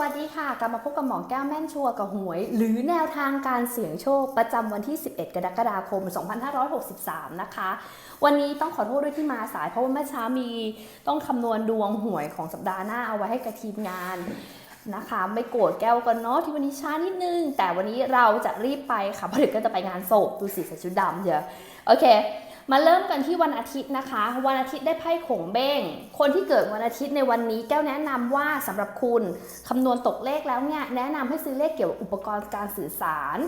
วัสดีค่ะ กลับมาพบกับหมอแก้วแม่นชัวกับหวย หรือแนวทางการเสี่ยงโชคประจำวันที่ 11 กรกฎาคม 2563 นะคะ วันนี้ต้องขอโทษด้วยที่มาสาย เพราะว่าเมื่อเช้ามีต้องคำนวณดวงหวยของสัปดาห์หน้าเอาไว้ให้กับทีมงานนะคะ ไม่โกรธแก้วกันเนาะที่วันนี้ช้านิดนึง แต่วันนี้เราจะรีบไปค่ะเพราะเดี๋ยวก็จะไปงานศพดูสิใส่ชุดดำเดี๋ยวโอเค มาเริ่มกันที่วันอาทิตย์นะคะ วันอาทิตย์ได้ไพ่ขงเบ้ง คนที่เกิดวันอาทิตย์ในวันนี้แก้วแนะนำว่าสำหรับคุณคำนวณตกเลขแล้วเนี่ยแนะนำให้ซื้อเลขเกี่ยวกับอุปกรณ์การสื่อสาร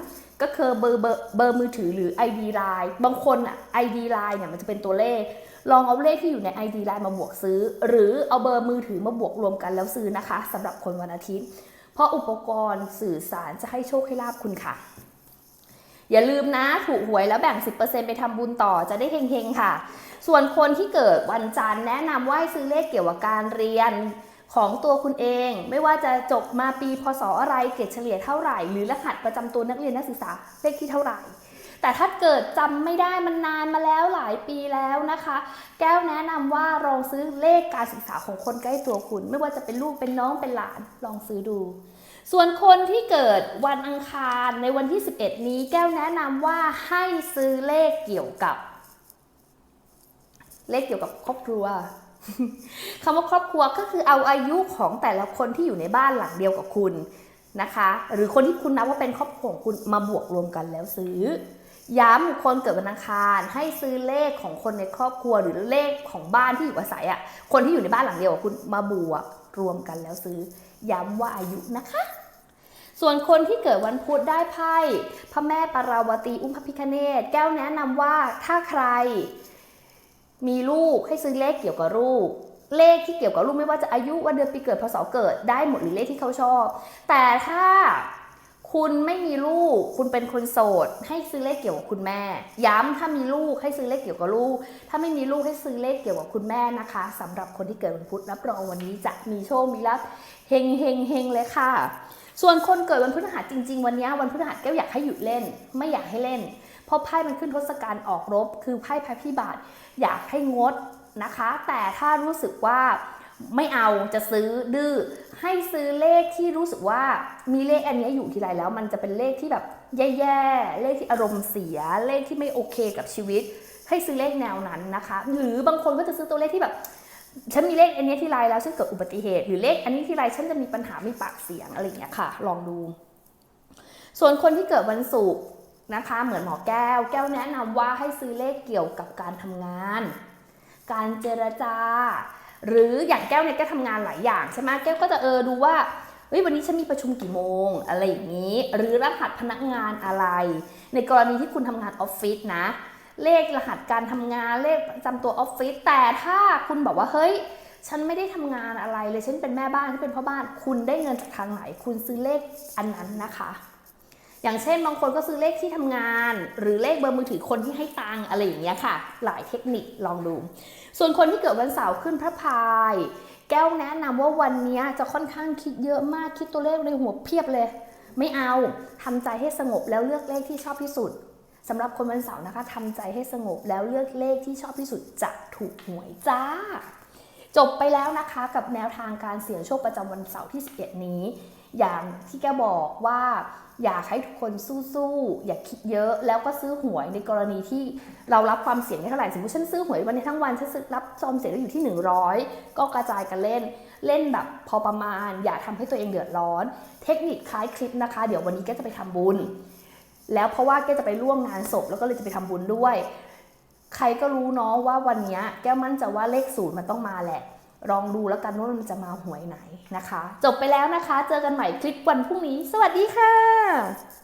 ก็คือเบอร์เบอร์เบอร์มือถือหรือ ID Line บางคนอะ ID Line เนี่ยมันจะเป็นตัวเลข ลองเอาเลขที่อยู่ใน ID Line มาบวกซื้อ หรือเอาเบอร์มือถือมาบวกรวมกันแล้วซื้อนะคะสำหรับคนวันอาทิตย์ เพราะอุปกรณ์สื่อสารจะให้โชคให้ลาบคุณค่ะ อย่าลืมนะถูกหวยแล้วแบ่ง 10%ไปทำบุญต่อจะได้เฮงๆค่ะ ส่วนคนที่เกิดวันจันทร์แนะนำว่าให้ซื้อเลขเกี่ยวกับการเรียนของตัวคุณเอง ไม่ว่าจะจบมาปีพศอะไรเกรดเฉลี่ยเท่าไหร่ หรือรหัสประจำตัวนักเรียนนักศึกษาเลขที่เท่าไหร่แต่ถ้าเกิดจำไม่ได้มันนานมาแล้วหลายปีแล้วนะคะ แก้วแนะนำว่าลองซื้อเลขการศึกษาของคนใกล้ตัวคุณ ไม่ว่าจะเป็นลูกเป็นน้องเป็นหลานลองซื้อดู ส่วนคนที่เกิดวันอังคารในวันที่ 11 นี้แก้วแนะนำว่าให้ซื้อเลขเกี่ยวกับ เลขเกี่ยวกับครอบครัวคำว่าครอบครัวก็คือเอาอายุของแต่ละคนที่อยู่ในบ้านหลังเดียวกับคุณนะคะ หรือคนที่คุณนับว่าเป็นครอบครัวของคุณมาบวกรวมกันแล้วซื้อ ย้ำคนเกิดวันอังคารให้ซื้อเลขของคนในครอบครัวหรือเลขของบ้านที่อยู่อาศัยอะ่ะคนที่อยู่ในบ้านหลังเดียวคุณมาบวกรวมกันแล้วซื้อ ย้ำว่าอายุนะคะ ส่วนคนที่เกิดวันพุธได้ไพ่พระแม่ปาราวตีอุ้มพระพิคเนตแก้วแนะนำว่าถ้าใคร มีลูกให้ซื้อเลขเกี่ยวกับลูกเลขที่เกี่ยวกับลูกไม่ว่าจะอายุวันเดือนปีเกิดพศเกิดได้หมดหรือเลขที่เขาชอบ แต่ถ้า คุณไม่มีลูก คุณเป็นคนโสด ให้ซื้อเลขเกี่ยวกับคุณแม่ ย้ำถ้ามีลูกให้ซื้อเลขเกี่ยวกับลูก ถ้าไม่มีลูกให้ซื้อเลขเกี่ยวกับคุณแม่นะคะสำหรับคนที่เกิดวันพุธรับรองวันนี้จะมีโชค มีลาภเฮงเฮงเฮงเลยค่ะ ส่วนคนเกิดวันพฤหัสจริง ๆ วันนี้วันพฤหัสแก้วอยากให้หยุดเล่น ไม่อยากให้เล่น เพราะไพ่มันขึ้นทศกัณฐ์ออกรบ คือไพ่พระพิบาทอยากให้งดนะคะ แต่ถ้ารู้สึกว่าไม่เอาจะซื้อดื้อ ให้ซื้อเลขที่รู้สึกว่ามีเลขอันนี้อยู่ทีไรแล้ว มันจะเป็นเลขที่แบบแย่ๆ เลขที่อารมณ์เสีย เลขที่ไม่โอเคกับชีวิต ให้ซื้อเลขแนวนั้นนะคะ หรือบางคนก็จะซื้อตัวเลขที่แบบฉันมีเลขอันนี้ที่ไรแล้วฉันเกิดอุบัติเหตุ หรือเลขอันนี้ที่ไรฉันจะมีปัญหา มีปากเสียงอะไรอย่างเงี้ยค่ะ ลองดู ส่วนคนที่เกิดวันศุกร์นะคะ เหมือนหมอแก้ว แก้วแนะนำว่าให้ซื้อเลขเกี่ยวกับการทำงาน การเจรจา หรืออย่างแก้วเนี่ยแก้วทำงานหลายอย่างใช่ไหมแก้วก็จะเออดูว่าเฮ้ยวันนี้ฉันมีประชุมกี่โมง อะไรอย่างนี้ หรือรหัสพนักงานอะไร ในกรณีที่คุณทำงานออฟฟิศนะ เลขรหัสการทำงานเลขประจำตัวออฟฟิศแต่ถ้าคุณบอกว่าเฮ้ย ฉันไม่ได้ทำงานอะไรเลยฉันเป็นแม่บ้านฉันเป็นพ่อบ้าน คุณได้เงินจากทางไหน คุณซื้อเลขอันนั้นนะคะ อย่างเช่นบางคนก็ซื้อเลขที่ทำงาน หรือเลขเบอร์มือถือคนที่ให้ตังอะไรอย่างเงี้ยค่ะ หลายเทคนิคลองดู ส่วนคนที่เกิดวันเสาร์ขึ้นพระพายแก้วแนะนำว่าวันนี้จะค่อนข้างคิดเยอะมากคิดตัวเลขในหัวเพียบเลย ไม่เอาทำใจให้สงบแล้วเลือกเลขที่ชอบที่สุดสำหรับคนวันเสาร์นะคะทำใจให้สงบแล้วเลือกเลขที่ชอบที่สุดจะถูกหวยจ้า จบไปแล้วนะคะกับแนวทางการเสี่ยงโชคประจำวันเสาร์ที่ 11 นี้ อย่างที่แกบอกว่าอยากให้ทุกคนสู้ๆ อย่าคิดเยอะแล้วก็ซื้อหวยในกรณีที่เรารับความเสี่ยงได้เท่าไหร่ สมมติฉันซื้อหวยวันนี้ทั้งวันฉันซื้อรับซอมเสี่ยงได้อยู่ที่ 100 ก็กระจายกันเล่น เล่นแบบพอประมาณ อย่าทำให้ตัวเองเดือดร้อน เทคนิคคล้ายคลิปนะคะ เดี๋ยววันนี้แกจะไปทำบุญ แล้วเพราะว่าแกจะไปร่วมงานศพแล้วก็เลยจะไปทำบุญด้วย ใครก็รู้เนาะว่าวันเนี้ยแก้วมั่นใจะว่าเลขศูนย์มันต้องมาแหละ ลองดูแล้วกันว่ามันจะมาหวยไหนนะคะ จบไปแล้วนะคะ เจอกันใหม่คลิปวันพรุ่งนี้ สวัสดีค่ะ